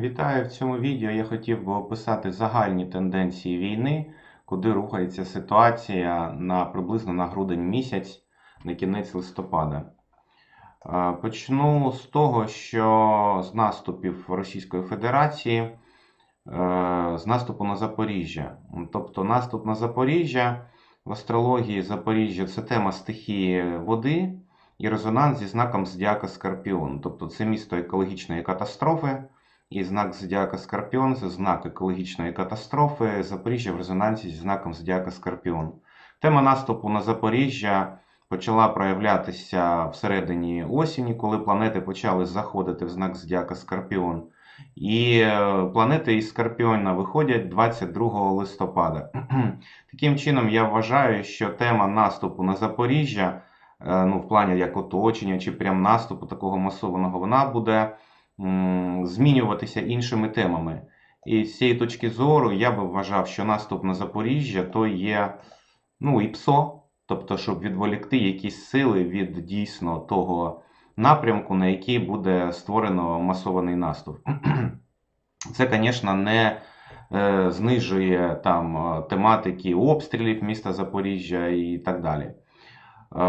Вітаю! В цьому відео я хотів би описати загальні тенденції війни, куди рухається ситуація на приблизно на грудень місяць, на кінець листопада. Е, Почну з того, що з наступів Російської Федерації, е, з наступу на Запоріжжя. Тобто наступ на Запоріжжя в астрології Запоріжжя це тема стихії води і резонанс зі знаком Зодіака Скорпіон. Тобто це місто екологічної катастрофи. І знак Зодіака Скорпіон це знак екологічної катастрофи. Запоріжжя в резонансі зі знаком Зодіака Скорпіон. Тема наступу на Запоріжжя почала проявлятися всередині осені, коли планети почали заходити в знак Зодіака Скорпіон. І е, планети із Скорпіона виходять 22 листопада. Таким чином, я вважаю, що тема наступу на Запоріжжя, е, ну, в плані як оточення чи прям наступу такого масованого, вона буде змінюватися іншими темами. І з цієї точки зору я би вважав, що наступ на Запоріжжя то є ну, і ПСО, тобто, щоб відволікти якісь сили від дійсно того напрямку, на який буде створено масований наступ. Це, звісно, не е, знижує там е, тематики обстрілів міста Запоріжжя і так далі. Е,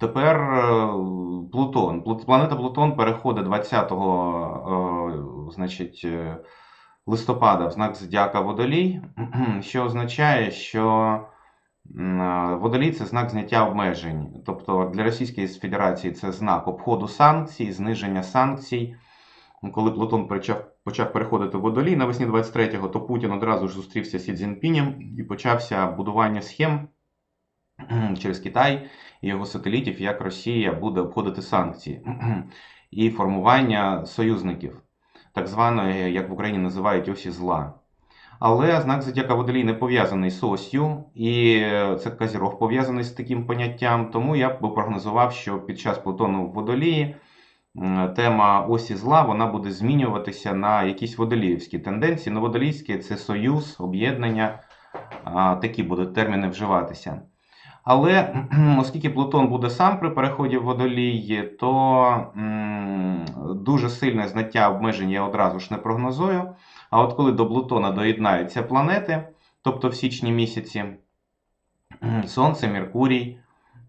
Тепер е, Плутон. Планета Плутон переходить 20 е, значить, листопада в знак Зодіака Водолій, що означає, що Водолій це знак зняття обмежень. Тобто для Російської Федерації це знак обходу санкцій, зниження санкцій. Коли Плутон почав, почав переходити в Водолій навесні 23-го, то Путін одразу ж зустрівся з Сі Цзіньпінем і почався будування схем через Китай і його сателітів, як Росія буде обходити санкції і формування союзників, так званої, як в Україні називають осі зла. Але знак Зодіака Водолій не пов'язаний з осью, і це Казірог пов'язаний з таким поняттям. Тому я б прогнозував, що під час Плутону в Водолії тема осі зла вона буде змінюватися на якісь водоліївські тенденції. Ну, водолійські це союз, об'єднання, такі будуть терміни вживатися. Але оскільки Плутон буде сам при переході в водолії, то дуже сильне знаття обмежень я одразу ж не прогнозую. А от коли до Плутона доєднаються планети, тобто в січні місяці, Сонце, Меркурій,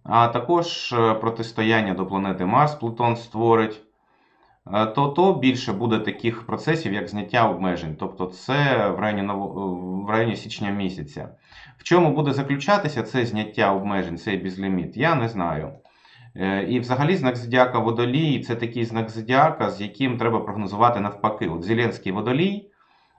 а також е, протистояння до планети Марс Плутон створить, то, то більше буде таких процесів, як зняття обмежень. Тобто це в районі, ново- в районі січня місяця. В чому буде заключатися це зняття обмежень, цей безліміт, я не знаю. Е, І взагалі знак Зодіака Водолій це такий знак Зодіака, з яким треба прогнозувати навпаки. От Зеленський Водолій,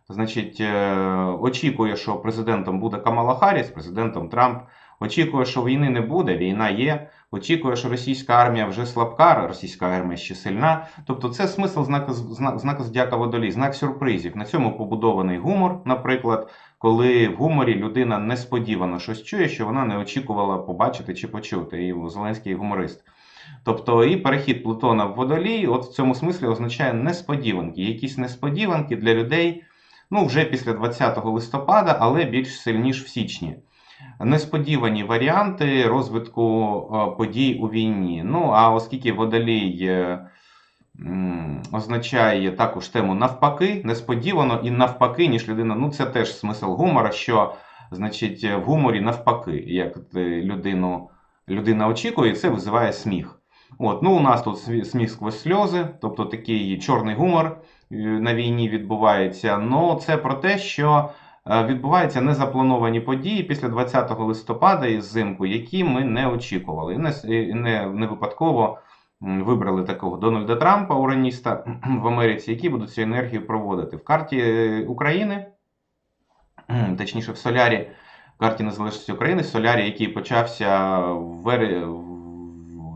значить, е, очікує, що президентом буде Камала Харріс, президентом Трамп. Очікує, що війни не буде, війна є. Очікує, що російська армія вже слабка, російська армія ще сильна. Тобто це смисл знака, знак, знака Зодіака Водолій, знак сюрпризів. На цьому побудований гумор, наприклад, коли в гуморі людина несподівано щось чує, що вона не очікувала побачити чи почути. І Зеленський гуморист. Тобто і перехід Плутона в Водолій, от в цьому смислі означає несподіванки. Якісь несподіванки для людей ну, вже після 20 листопада, але більш сильніш в січні. Несподівані варіанти розвитку е, подій у війні. Ну, а оскільки Водолій е, означає також тему навпаки, несподівано і навпаки, ніж людина. Ну, це теж смисл гумора, що значить в гуморі навпаки, як е, людину, людина очікує, це визиває сміх. От, ну, у нас тут сміх сквозь сльози, тобто такий чорний гумор на війні відбувається. Ну, це про те, що відбуваються незаплановані події після 20 листопада і взимку, які ми не очікували. І не, не, не випадково вибрали такого Дональда Трампа, ураніста в Америці, які будуть цю енергію проводити. В карті е, України, точніше в Солярі, в карті Незалежності України, Солярі, який почався в вер-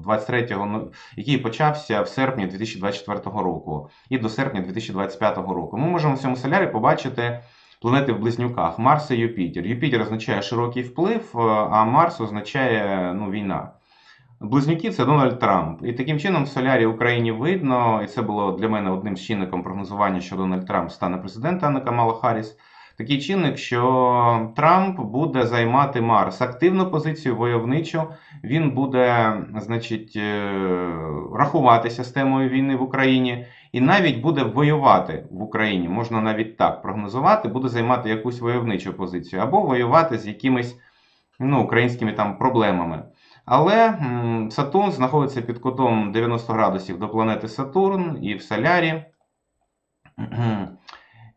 23-го, ну, який почався в серпні 2024 року і до серпня 2025 року. Ми можемо в цьому солярі побачити планети в близнюках Марс і Юпітер. Юпітер означає широкий вплив, е, а Марс означає ну, війна. Близнюки це Дональд Трамп. І таким чином в солярі Україні видно, і це було для мене одним з чинником прогнозування, що Дональд Трамп стане президентом, Анна Камала Харріс. Такий чинник, що Трамп буде займати Марс активну позицію войовничу. Він буде, значить, е, рахуватися з темою війни в Україні і навіть буде воювати в Україні. Можна навіть так прогнозувати, буде займати якусь войовничу позицію або воювати з якимись ну, українськими там проблемами. Але Сатурн знаходиться під кутом 90 градусів до планети Сатурн і в Солярі.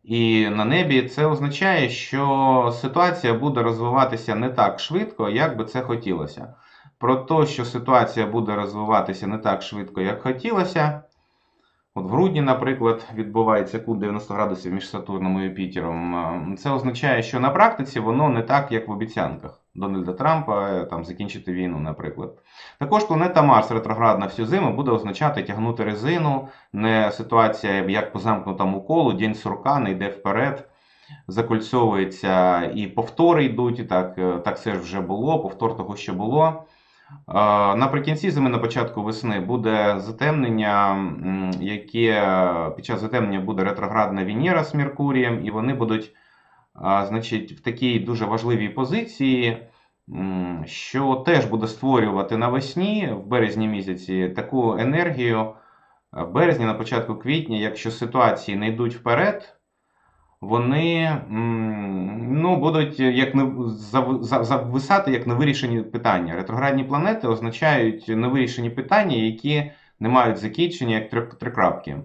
І на небі це означає, що ситуація буде розвиватися не так швидко, як би це хотілося. Про те, що ситуація буде розвиватися не так швидко, як хотілося. От в грудні, наприклад, відбувається кут 90 градусів між Сатурном і Юпітером. Е, Це означає, що на практиці воно не так, як в обіцянках Дональда Трампа е, там закінчити війну, наприклад. Також планета Марс ретроградна всю зиму буде означати тягнути резину, не ситуація як по замкнутому колу, день сурка не йде вперед, закольцовується і повтори йдуть, і так, е, так це ж вже було, повтор того, що було. Е, Наприкінці зими, на початку весни, буде затемнення, яке під час затемнення буде ретроградна Венера з Меркурієм, і вони будуть значить, в такій дуже важливій позиції, що теж буде створювати навесні, в березні місяці, таку енергію. В березні, на початку квітня, якщо ситуації не йдуть вперед, вони ну, будуть як не, зав- зав- зависати як невирішені питання. Ретроградні планети означають невирішені питання, які не мають закінчення як трикрапки.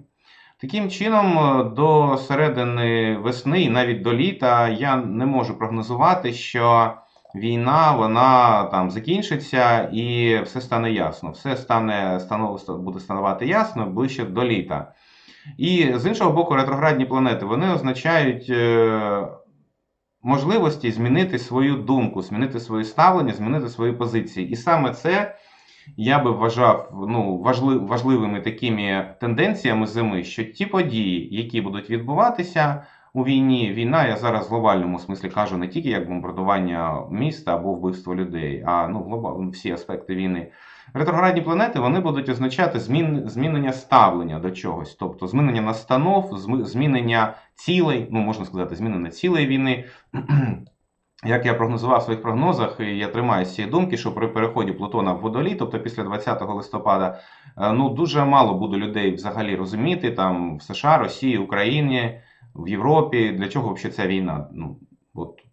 Таким чином, е, до середини весни і навіть до літа я не можу прогнозувати, що війна вона там закінчиться і все стане ясно. Все стане буде ставати ясно ближче до літа. І з іншого боку, ретроградні планети вони означають е, можливості змінити свою думку, змінити своє ставлення, змінити свої позиції. І саме це я би вважав ну, важли- важливими такими тенденціями зими, що ті події, які будуть відбуватися у війні, війна, я зараз в глобальному смислі кажу не тільки як бомбардування міста або вбивство людей, а ну, глоба- всі аспекти війни. Ретроградні планети вони будуть означати змін, змінення ставлення до чогось, тобто змінення настанов, змінення цілей, ну можна сказати, змінення цілей війни. Як я прогнозував в своїх прогнозах, і я тримаюся цієї думки, що при переході Плутона в водолій, тобто після 20 листопада, е, ну дуже мало буде людей взагалі розуміти там в США, Росії, Україні, в Європі, для чого взагалі ця війна ну, от,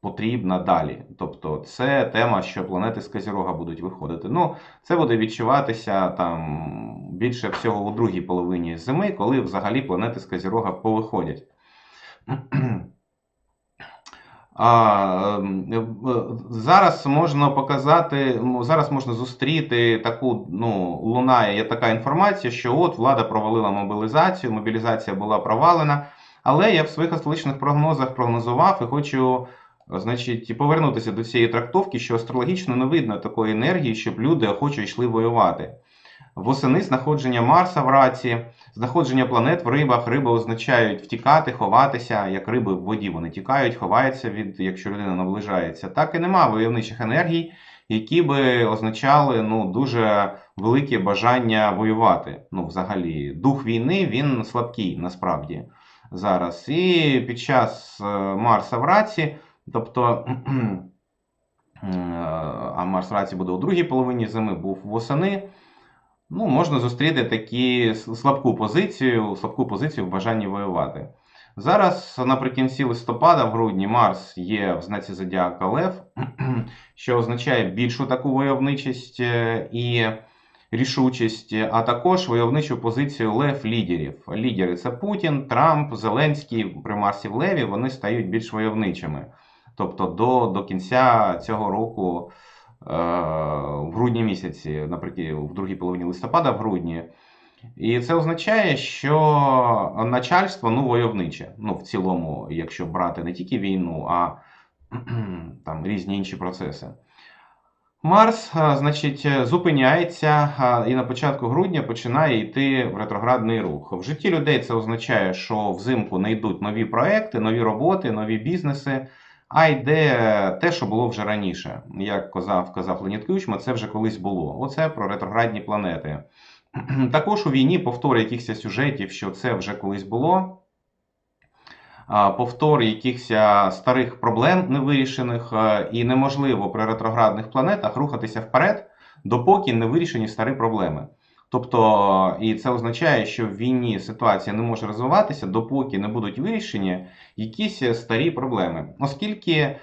потрібна далі. Тобто, це тема, що планети з Козірога будуть виходити. Ну, це буде відчуватися там більше всього у другій половині зими, коли взагалі планети з Козірога повиходять. А, ем, е, зараз можна показати, зараз можна зустріти таку, ну, лунає є така інформація, що от влада провалила мобілізацію, мобілізація була провалена. Але я в своїх астрологічних прогнозах прогнозував і хочу, значить, повернутися до цієї трактовки, що астрологічно не видно такої енергії, щоб люди охоче йшли воювати. Восени знаходження Марса в раці, знаходження планет в рибах. Риби означають втікати, ховатися, як риби в воді вони тікають, ховаються від, якщо людина наближається. Так і нема войовничих енергій, які би означали ну, дуже велике бажання воювати. Ну, взагалі, дух війни він слабкий насправді зараз. І під час е, Марса в раці, тобто. е, А Марс раці буде у другій половині зими, був восени. Ну, можна зустріти такі слабку позицію, слабку позицію в бажанні воювати. Зараз наприкінці листопада, в грудні, Марс є в знаці Зодіака Лев, що означає більшу таку войовничість е, і рішучість, а також войовничу позицію Лев лідерів. Лідери це Путін, Трамп, Зеленський при Марсі в Леві вони стають більш войовничими. Тобто до, до кінця цього року в грудні місяці, наприклад, в другій половині листопада, в грудні. І це означає, що начальство ну, войовниче. Ну, в цілому, якщо брати не тільки війну, а там різні інші процеси. Марс, значить, зупиняється і на початку грудня починає йти в ретроградний рух. В житті людей це означає, що взимку не йдуть нові проекти, нові роботи, нові бізнеси, а йде те, що було вже раніше. Як казав, казав Леонід Ключма, це вже колись було. Оце про ретроградні планети. Також у війні повтори якихось сюжетів, що це вже колись було. повтор якихось старих проблем невирішених, і неможливо при ретроградних планетах рухатися вперед, допоки не вирішені старі проблеми. Тобто, і це означає, що в війні ситуація не може розвиватися, допоки не будуть вирішені якісь старі проблеми, оскільки е,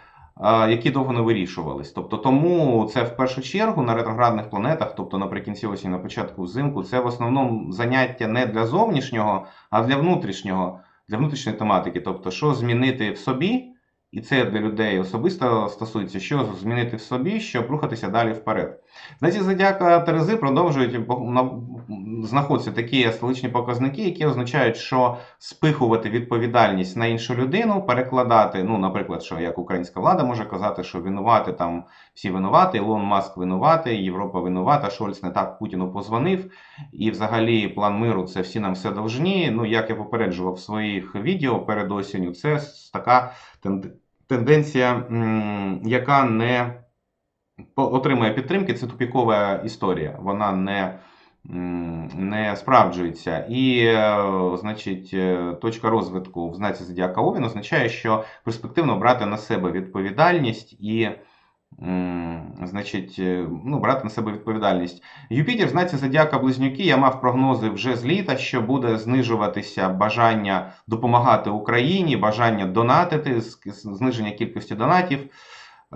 які довго не вирішувались. Тобто, тому це в першу чергу на ретроградних планетах, тобто наприкінці осені, на початку взимку, це в основному заняття не для зовнішнього, а для внутрішнього, для внутрішньої тематики. Тобто, що змінити в собі, і це для людей особисто стосується, що змінити в собі, щоб рухатися далі вперед. Знаєте, зодіака Терези продовжують знаходяться такі столичні показники, які означають, що спихувати відповідальність на іншу людину, перекладати, ну, наприклад, що як українська влада може казати, що винувати там всі винувати, Ілон Маск винуватий, Європа винувата, Шольц не так Путіну позвонив. І взагалі план миру це всі нам все должні. Ну, як я попереджував в своїх відео перед осінню, це така тенденція, яка не отримує підтримки, це тупікова історія. Вона не, не справджується. І, е, значить, е, точка розвитку в знаці Зодіака Овін означає, що перспективно брати на себе відповідальність і. Значить, е, ну, брати на себе відповідальність. Юпітер, знаці Зодіака Близнюки, я мав прогнози вже з літа, що буде знижуватися бажання допомагати Україні, бажання донатити, зниження кількості донатів.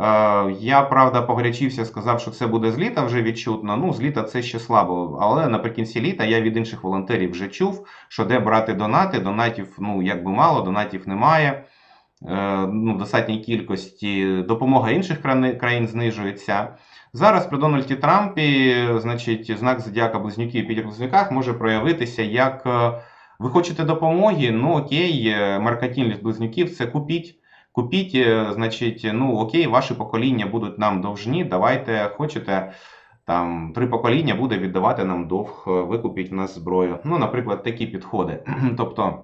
Е, Я, правда, погорячився, сказав, що це буде з літа вже відчутно. Ну, з літа це ще слабо. Але наприкінці літа я від інших волонтерів вже чув, що де брати донати. Донатів, ну, якби мало, донатів немає. Е, Ну, в достатній кількості допомога інших країн знижується. Зараз при Дональді Трампі, значить, знак зодіака Близнюки і Пітер може проявитися як е, ви хочете допомоги, ну окей, меркатільність близнюків це купіть. Купіть, е, значить, ну окей, ваші покоління будуть нам довжні. Давайте хочете. Там три покоління буде віддавати нам довг, е, викупіть в нас зброю. Ну, наприклад, такі підходи. тобто,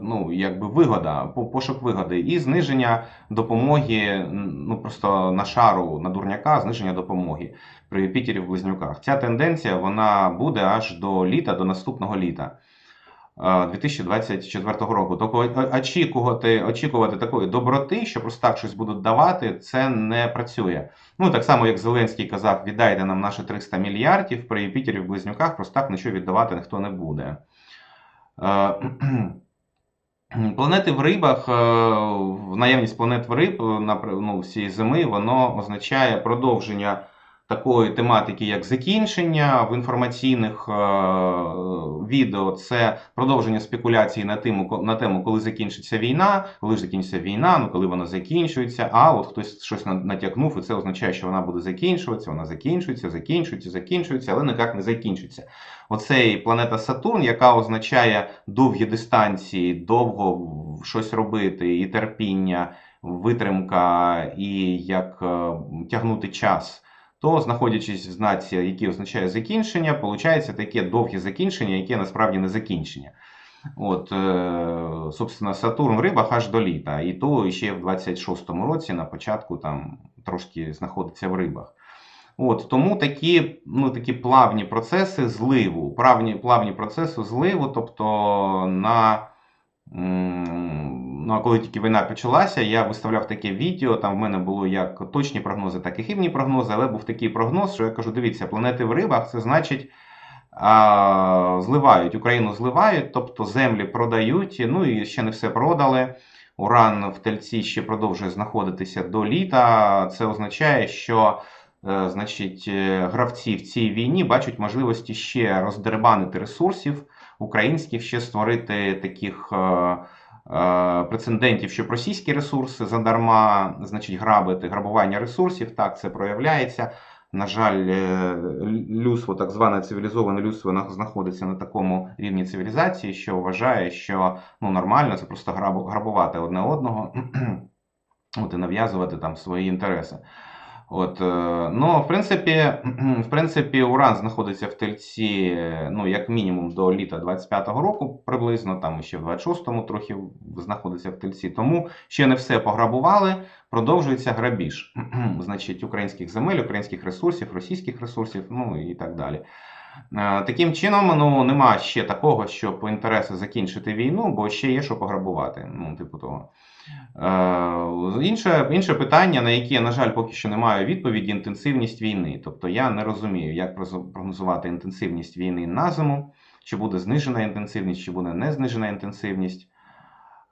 ну, якби вигода, пошук вигоди і зниження допомоги, ну просто на шару на дурняка, зниження допомоги при Пітері в близнюках. Ця тенденція вона буде аж до літа, до наступного літа. Е, 2024 року. Тобто очікувати, очікувати такої доброти, що просто так щось будуть давати, це не працює. Ну так само, як Зеленський казав, віддайте нам наші 300 мільярдів, при Юпітері в близнюках просто так нічого віддавати ніхто не буде. Е, Планети в рибах, е, наявність планет в риб на ну, всієї зими, воно означає продовження такої тематики, як закінчення в інформаційних е, відео. Це продовження спекуляцій на тему, на тему, коли закінчиться війна, коли ж закінчиться війна, ну коли вона закінчується. А от хтось щось на- натякнув, і це означає, що вона буде закінчуватися, вона закінчується, закінчується, закінчується, але ніяк не закінчиться. Оцей планета Сатурн, яка означає довгі дистанції, довго щось робити, і терпіння, витримка, і як е, тягнути час, то знаходячись в знаці, який означає закінчення, виходить таке довге закінчення, яке насправді не закінчення. От, е, собственно, Сатурн в рибах аж до літа, і то ще в 26-му році на початку там трошки знаходиться в рибах. От, тому такі, ну, такі плавні процеси зливу, плавні, плавні процеси зливу, тобто на. Ну, коли тільки війна почалася, я виставляв таке відео. Там в мене було як точні прогнози, так і хибні прогнози, але був такий прогноз, що я кажу: дивіться, планети в рибах це значить а, зливають, Україну зливають, тобто землі продають, ну і ще не все продали. Уран в тельці ще продовжує знаходитися до літа. Це означає, що е, значить, е, гравці в цій війні бачать можливості ще роздербанити ресурсів українських, ще створити таких. е, Прецедентів, щоб російські ресурси задарма, значить, грабити, грабування ресурсів, так це проявляється. На жаль, е, людство, так зване цивілізоване людство, знаходиться на такому рівні цивілізації, що вважає, що ну, нормально це просто грабу- грабувати одне одного от, і нав'язувати там свої інтереси. От, е, ну, в принципі, в принципі, Уран знаходиться в тельці, ну, як мінімум, до літа 25-го року, приблизно, там ще в 26-му трохи знаходиться в тельці. Тому ще не все пограбували, продовжується грабіж. Значить, українських земель, українських ресурсів, російських ресурсів, ну і так далі. Е, Таким чином, ну нема ще такого, щоб по інтересу закінчити війну, бо ще є що пограбувати. Ну, типу того. Е, Інше, інше питання, на яке, на жаль, поки що немає відповіді, інтенсивність війни. Тобто я не розумію, як прогнозувати інтенсивність війни на зиму, чи буде знижена інтенсивність, чи буде не знижена інтенсивність.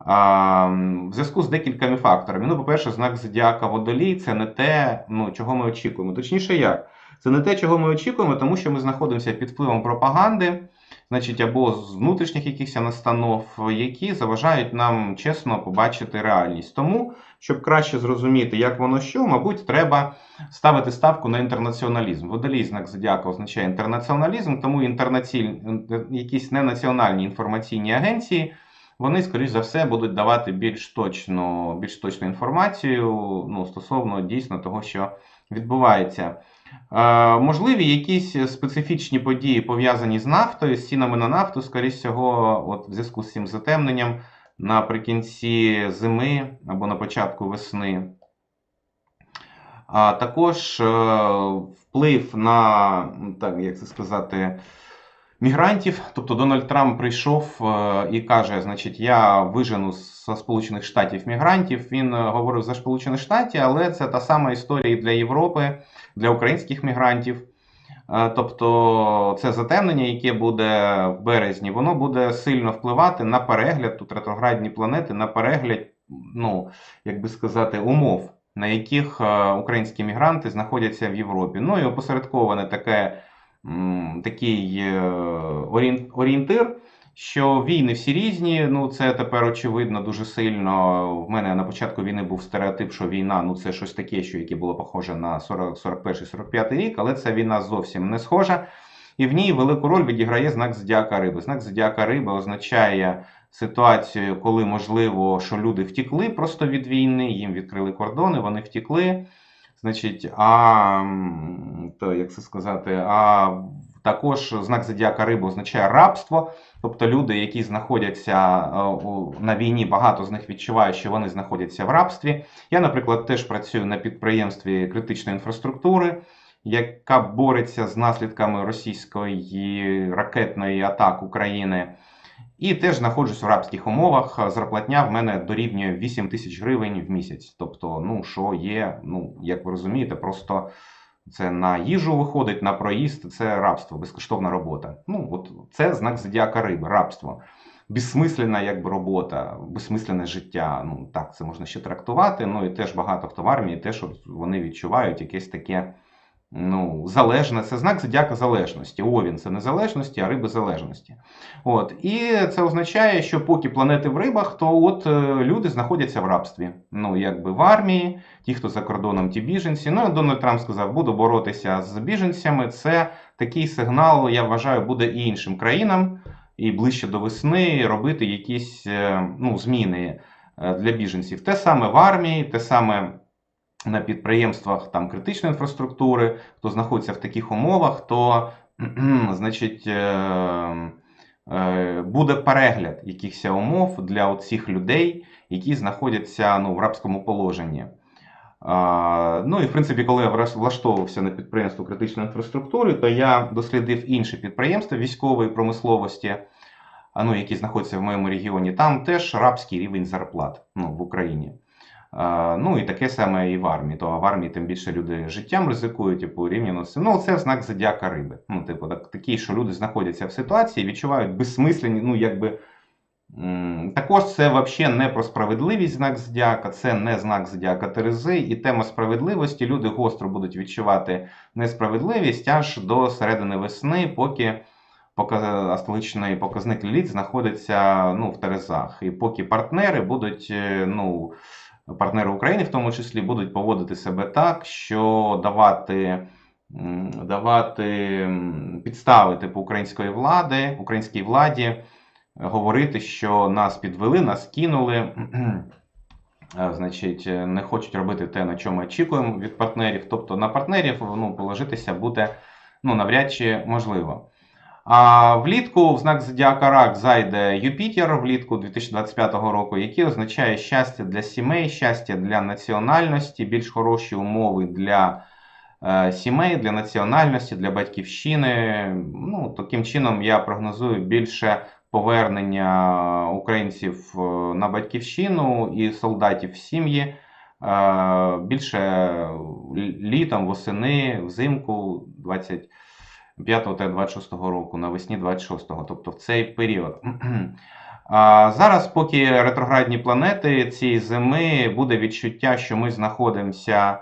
В зв'язку з декількома факторами. Ну, по-перше, знак зодіака водолій це не те, ну, чого ми очікуємо. Точніше, як? Це не те, чого ми очікуємо, тому що ми знаходимося під впливом пропаганди, значить, або з внутрішніх якихось настанов, які заважають нам чесно побачити реальність. Тому, щоб краще зрозуміти, як воно що, мабуть, треба ставити ставку на інтернаціоналізм. Водолій знак зодіака означає інтернаціоналізм, тому інтернаці... якісь ненаціональні інформаційні агенції. Вони, скоріш за все, будуть давати більш точну, більш точну інформацію ну, стосовно дійсно того, що відбувається. Е, можливі якісь специфічні події пов'язані з нафтою, з цінами на нафту, скоріш всього, от в зв'язку з цим затемненням наприкінці зими або на початку весни. А також е, вплив на, так, як це сказати, мігрантів. Тобто Дональд Трамп прийшов е, і каже: значить, я вижену з Сполучених Штатів мігрантів. Він е, говорив за Сполучені Штати, але це та сама історія і для Європи, для українських мігрантів. Е, Тобто це затемнення, яке буде в березні, воно буде сильно впливати на перегляд тут ретроградні планети, на перегляд, ну як би сказати, умов, на яких українські мігранти знаходяться в Європі. Ну і опосередковане таке, такий е, орієнтир, що війни всі різні. Ну це тепер очевидно дуже сильно. В мене на початку війни був стереотип, що війна ну це щось таке, що яке було похоже на 40, 41-45 рік, але ця війна зовсім не схожа. І в ній велику роль відіграє знак зодіака риби. Знак зодіака риби означає ситуацію, коли можливо, що люди втікли просто від війни, їм відкрили кордони, вони втікли. Значить, а то як це сказати, а також знак зодіака риби означає рабство. Тобто люди, які знаходяться е, на війні, багато з них відчувають, що вони знаходяться в рабстві. Я, наприклад, теж працюю на підприємстві критичної інфраструктури, яка бореться з наслідками російської ракетної атаки України. І теж знаходжусь в рабських умовах. Зарплатня в мене дорівнює 8 тисяч гривень в місяць. Тобто, ну що є, ну як ви розумієте, просто це на їжу виходить, на проїзд, це рабство, безкоштовна робота. Ну, от це знак зодіака риби, рабство. Безсмисленна якби робота, безсмисленне життя. Ну так це можна ще трактувати. Ну і теж багато хто в армії, теж от вони відчувають якесь таке. Ну, залежне, це знак зодіака залежності. Овін це незалежності, а риби залежності. От. І це означає, що поки планети в рибах, то от е, люди знаходяться в рабстві. Ну, якби в армії, ті, хто за кордоном, ті біженці. Ну, Дональд Трамп сказав, буду боротися з біженцями. Це такий сигнал, я вважаю, буде і іншим країнам, і ближче до весни робити якісь е, ну, зміни е, для біженців. Те саме в армії, те саме на підприємствах там критичної інфраструктури, хто знаходиться в таких умовах, то значить. е, е, Буде перегляд якихось умов для цих людей, які знаходяться ну, в рабському положенні. Ну і в принципі, коли я влаштовувався на підприємство критичної інфраструктури, то я дослідив інші підприємства військової промисловості, ну, які знаходяться в моєму регіоні. Там теж рабський рівень зарплат ну, в Україні. А, ну і таке саме і в армії. То в армії тим більше люди життям ризикують і порівняно з. Ну, це знак зодіака риби. Ну, типу, так, такий, що люди знаходяться в ситуації, відчувають безсмислені, ну, якби. Також це взагалі не про справедливість знак зодіака, це не знак зодіака Терези, і тема справедливості люди гостро будуть відчувати несправедливість аж до середини весни, поки астоличний показник літ знаходиться ну, в Терезах. І поки партнери будуть, е, ну, партнери України в тому числі, будуть поводити себе так, що давати. Давати підстави типу української влади, українській владі говорити, що нас підвели, нас кинули, значить, не хочуть робити те, на чому очікуємо від партнерів. Тобто на партнерів ну, положитися буде ну, навряд чи можливо. Влітку в знак зодіака Рак зайде Юпітер влітку 2025 року, який означає щастя для сімей, щастя для національності, більш хороші умови для е, сімей, для національності, для батьківщини. Ну, таким чином я прогнозую більше повернення українців е, на батьківщину і солдатів в сім'ї. е, Більше літом, восени, взимку 25 та 26 року, навесні 26-го, тобто в цей період. А зараз, поки ретроградні планети цієї зими, буде відчуття, що ми знаходимося е,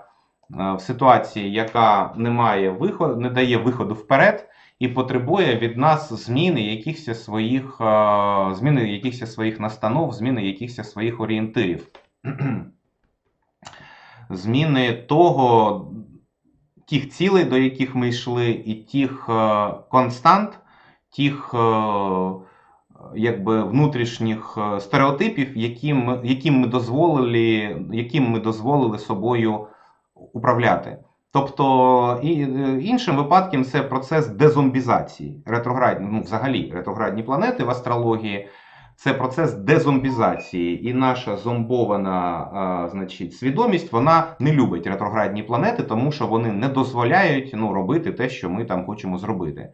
в ситуації, яка не має виходу, не дає виходу вперед, і потребує від нас зміни якихось своїх, е, зміни якихось своїх настанов, зміни якихось своїх орієнтирів. Зміни того, тих цілей, до яких ми йшли, і тих е, констант, тих е, якби внутрішніх е, стереотипів, яким, яким, ми дозволили, яким ми дозволили собою управляти. Тобто, і, іншим випадком це процес дезомбізації. Ретроградні, ну, взагалі, ретроградні планети в астрології це процес дезомбізації. І наша зомбована а, значить, свідомість вона не любить ретроградні планети, тому що вони не дозволяють ну, робити те, що ми там хочемо зробити.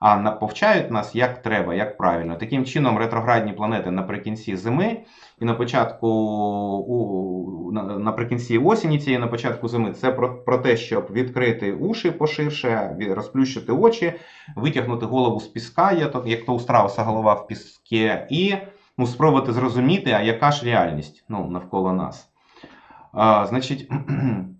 А на- повчають нас як треба, як правильно. Таким чином, ретроградні планети наприкінці зими і на початку у, наприкінці осені цієї, на початку зими, це про, про те, щоб відкрити уші поширше, розплющити очі, витягнути голову з піска, як то у страуса голова в піскі, і ну, спробувати зрозуміти, а яка ж реальність ну, навколо нас. А, значить,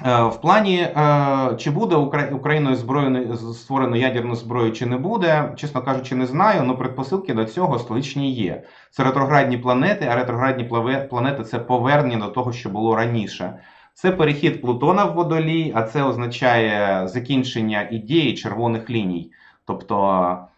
в плані, е, чи буде Україною зброєно створено ядерну зброю, чи не буде, чесно кажучи, не знаю, але предпосилки до цього столичні є. Це ретроградні планети, а ретроградні планети це повернення до того, що було раніше. Це перехід Плутона в водолій, а це означає закінчення ідеї червоних ліній. Тобто е,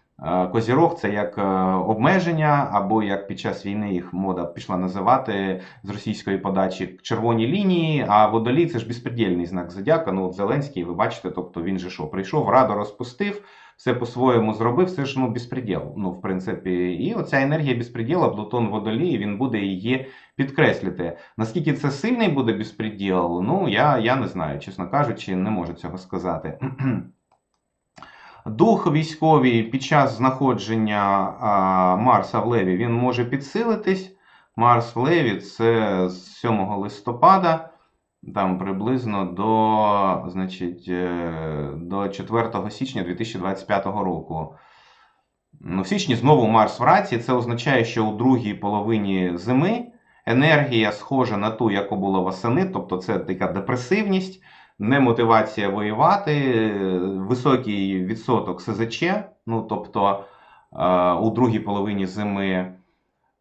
Козірог це як е, обмеження, або як під час війни їх мода пішла називати з російської подачі червоні лінії. А водолій це ж безпредельний знак зодіака. Ну от Зеленський, ви бачите, тобто він же що прийшов, раду розпустив, все по-своєму зробив. Це ж ну безпреділ. Ну, в принципі, і оця енергія безпреділа, Плутон водолій, він буде її підкреслити. Наскільки це сильний буде безпреділ, ну я, я не знаю, чесно кажучи, не можу цього сказати. Дух військовий під час знаходження Марса в Леві він може підсилитись. Марс в Леві це з 7 листопада, там приблизно до, значить, е, до 4 січня 2025 року. Ну, в січні знову Марс в раці. Це означає, що у другій половині зими енергія схожа на ту, яку було восени, тобто це така депресивність, немотивація воювати, е, високий відсоток СЗЧ, ну тобто е, у другій половині зими.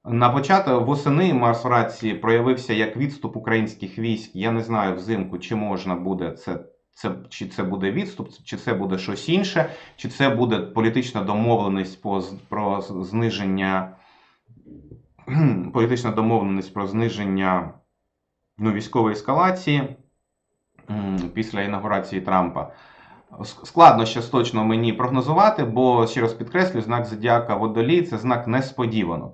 На початку восени Марс в раці проявився як відступ українських військ. Я не знаю взимку, чи можна буде це, це чи це буде відступ, чи це буде щось інше, чи це буде політична домовленість по про зниження політична домовленість про зниження ну, військової ескалації після інаугурації Трампа. Складно ще точно мені прогнозувати, бо ще раз підкреслюю, знак зодіака водолій це знак несподіванок.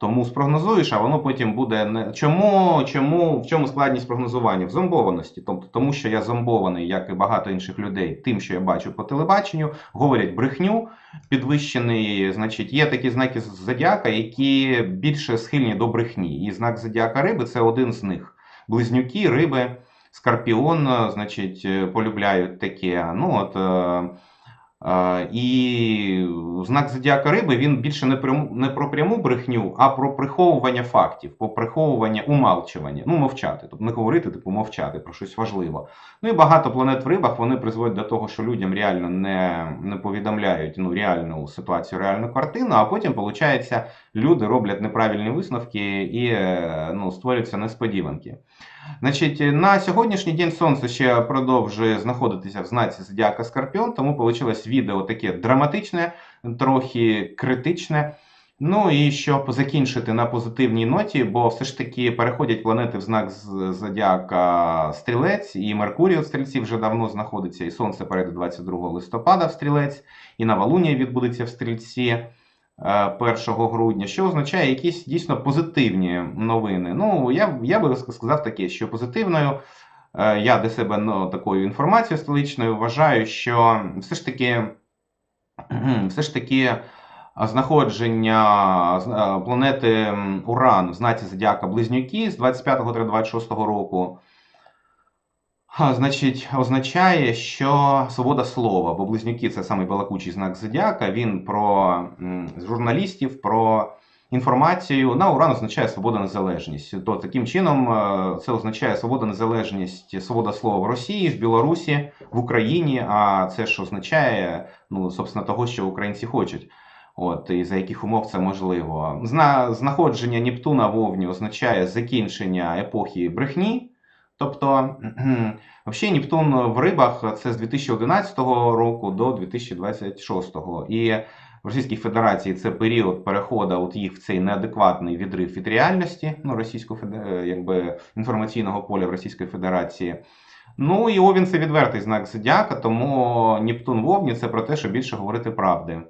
Тому спрогнозуєш, а воно потім буде не чому, чому в чому складність прогнозування? В зомбованості. Тобто, тому що я зомбований, як і багато інших людей, тим, що я бачу по телебаченню, говорять брехню, підвищений. Значить, є такі знаки зодіака, які більше схильні до брехні. І знак зодіака риби це один з них. Близнюки, риби, скорпіон, значить, е, полюбляють таке. Ну от. е, Е, І знак зодіака риби він більше не про пряму брехню, а про приховування фактів, про приховування умалчування. Ну, мовчати, тобто не говорити, типу мовчати про щось важливе. Ну і багато планет в рибах вони призводять до того, що людям реально не, не повідомляють ну, реальну ситуацію, реальну картину, а потім, виходить, люди роблять неправильні висновки і е, ну, створюються несподіванки. Значить, на сьогоднішній день сонце ще продовжує знаходитися в знаці Зодіака Скорпіон, тому вийшло відео таке драматичне, трохи критичне. Ну і щоб закінчити на позитивній ноті, бо все ж таки переходять планети в знак Зодіака Стрілець, і Меркурій у Стрільці вже давно знаходиться, і Сонце перейде 22 листопада в Стрілець, і Новолунія відбудеться в Стрільці. Е, 1 грудня, що означає якісь дійсно позитивні новини. Ну, я, я би сказав таке, що позитивною е, я для себе ну, такою інформацією столичною вважаю, що все ж таки, все ж таки знаходження е, планети Уран в знаці Зодіака Близнюки з 25-26 року. Значить, означає, що свобода слова, бо близнюки це самий балакучий знак зодіака. Він про журналістів, про інформацію. На уран означає свобода незалежність. То таким чином е, це означає свобода незалежність, свобода слова в Росії, в Білорусі, в Україні. А це ж означає, ну, собственно, того, що українці хочуть. От, і за яких умов це можливо. Зна, знаходження Нептуна в Овні означає закінчення епохи брехні. Тобто, взагалі, Нептун в рибах це з 2011 року до 2026. І в Російській Федерації це період переходу от їх в цей неадекватний відрив від реальності ну, російського якби, інформаційного поля в Російській Федерації. Ну і Овін це відвертий знак зодіака, тому Нептун в Овні це про те, що більше говорити правди.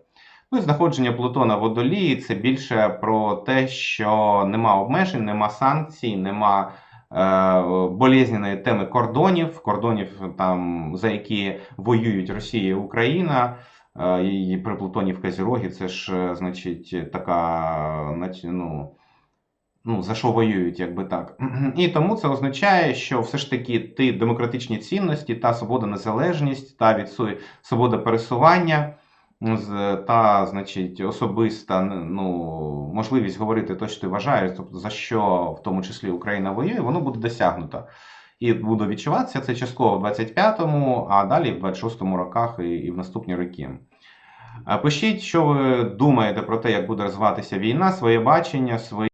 Ну і знаходження Плутона в водолії це більше про те, що нема обмежень, нема санкцій, нема е, болезненої теми кордонів, кордонів, там, за які воюють Росія і Україна. Е, І при Плутоні в Казірогі це ж, е, значить, така, ну, ну, за що воюють, якби так. І тому це означає, що все ж таки ті демократичні цінності, та свобода незалежність, та відсу... свобода пересування, та, значить, особиста ну, можливість говорити те, що ти вважаєш, тобто за що в тому числі Україна воює, воно буде досягнуто. І буде відчуватися це частково в 25-му, а далі в 26-му роках і, і в наступні роки. Е, Пишіть, що ви думаєте про те, як буде розвиватися війна, своє бачення, свої.